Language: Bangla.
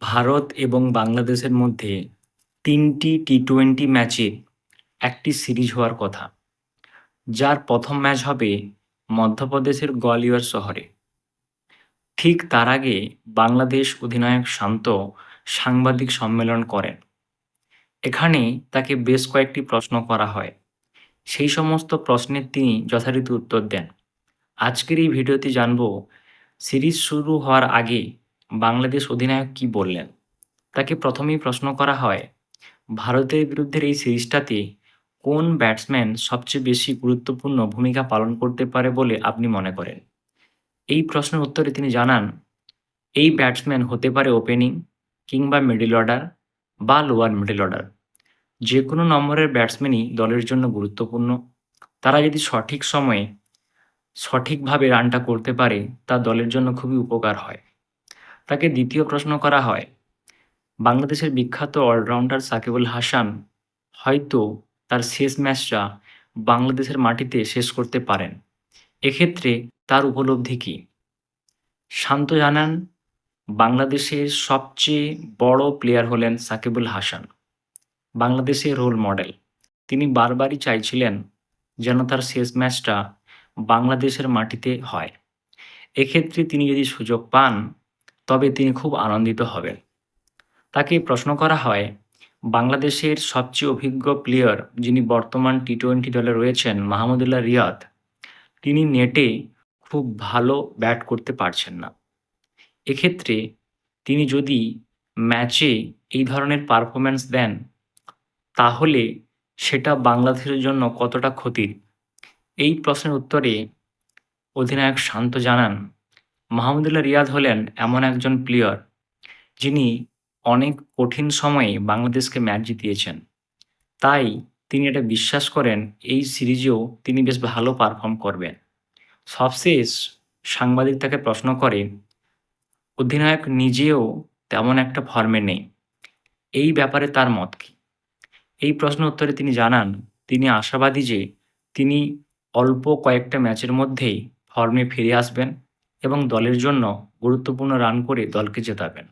ভারত এবং বাংলাদেশের মধ্যে তিনটি টি টোয়েন্টি ম্যাচে একটি সিরিজ হওয়ার কথা। যার প্রথম ম্যাচ হবে মধ্যপ্রদেশের গোয়ালিয়র শহরে। ঠিক তার আগে বাংলাদেশ অধিনায়ক শান্ত সাংবাদিক সম্মেলন করেন। এখানে তাকে বেশ কয়েকটি প্রশ্ন করা হয়। সেই সমস্ত প্রশ্নের তিনি যথারীতি উত্তর দেন। আজকের এই ভিডিওতে জানব, সিরিজ শুরু হওয়ার আগে বাংলাদেশ অধিনায়ক কি বললেন? তাকে প্রথমেই প্রশ্ন করা হয়, ভারতের বিরুদ্ধে এই সিরিজটাতে কোন ব্যাটসম্যান সবচেয়ে বেশি গুরুত্বপূর্ণ ভূমিকা পালন করতে পারে বলে আপনি মনে করেন? এই প্রশ্নের উত্তরে তিনি জানান, এই ব্যাটসম্যান হতে পারে ওপেনিং কিংবা মিডল অর্ডার বা লোয়ার মিডল অর্ডার। যে কোনো নম্বরের ব্যাটসম্যানই দলের জন্য গুরুত্বপূর্ণ। তারা যদি সঠিক সময়ে সঠিকভাবে রানটা করতে পারে, তা দলের জন্য খুবই উপকার হয়। তাকে দ্বিতীয় প্রশ্ন করা হয়, বাংলাদেশের বিখ্যাত অলরাউন্ডার সাকিবুল হাসান হয়তো তার শেষ ম্যাচটা বাংলাদেশের মাটিতে শেষ করতে পারেন, এক্ষেত্রে তার উপলব্ধি কী? শান্ত জানান, বাংলাদেশের সবচেয়ে বড় প্লেয়ার হলেন সাকিবুল হাসান বাংলাদেশের রোল মডেল তিনি বারবারই চাইছিলেন যেন তার শেষ ম্যাচটা বাংলাদেশের মাটিতে হয়। এক্ষেত্রে তিনি যদি সুযোগ পান তবে তিনি খুব আনন্দিত হবেন। তাকে প্রশ্ন করা হয়, বাংলাদেশের সবচেয়ে অভিজ্ঞ প্লেয়ার যিনি বর্তমান টি টোয়েন্টি দলে রয়েছেন, মাহমুদুল্লাহ রিয়াদ, তিনি নেটে খুব ভালো ব্যাট করতে পারছেন না। এক্ষেত্রে তিনি যদি ম্যাচে এই ধরনের পারফরম্যান্স দেন, তাহলে সেটা বাংলাদেশের জন্য কতটা ক্ষতির? এই প্রশ্নের উত্তরে অধিনায়ক শান্ত জানান মাহমুদুল্লাহ রিয়াদ হলেন এমন একজন প্লেয়ার যিনি অনেক কঠিন সময়ে বাংলাদেশকে ম্যাচ জিতিয়েছেন। তাই তিনি এটা বিশ্বাস করেন এই সিরিজেও তিনি বেশ ভালো পারফর্ম করবেন। সবশেষ সাংবাদিক তাকে প্রশ্ন করে অধিনায়ক নিজেও তেমন একটা ফর্মে নেই। এই ব্যাপারে তার মত কী? এই প্রশ্ন উত্তরে তিনি জানান, তিনি আশাবাদী যে তিনি অল্প কয়েকটা ম্যাচের মধ্যেই ফর্মে ফিরে আসবেন। এবং দলের জন্য গুরুত্বপূর্ণ রান করে দলকে জেতাবেন।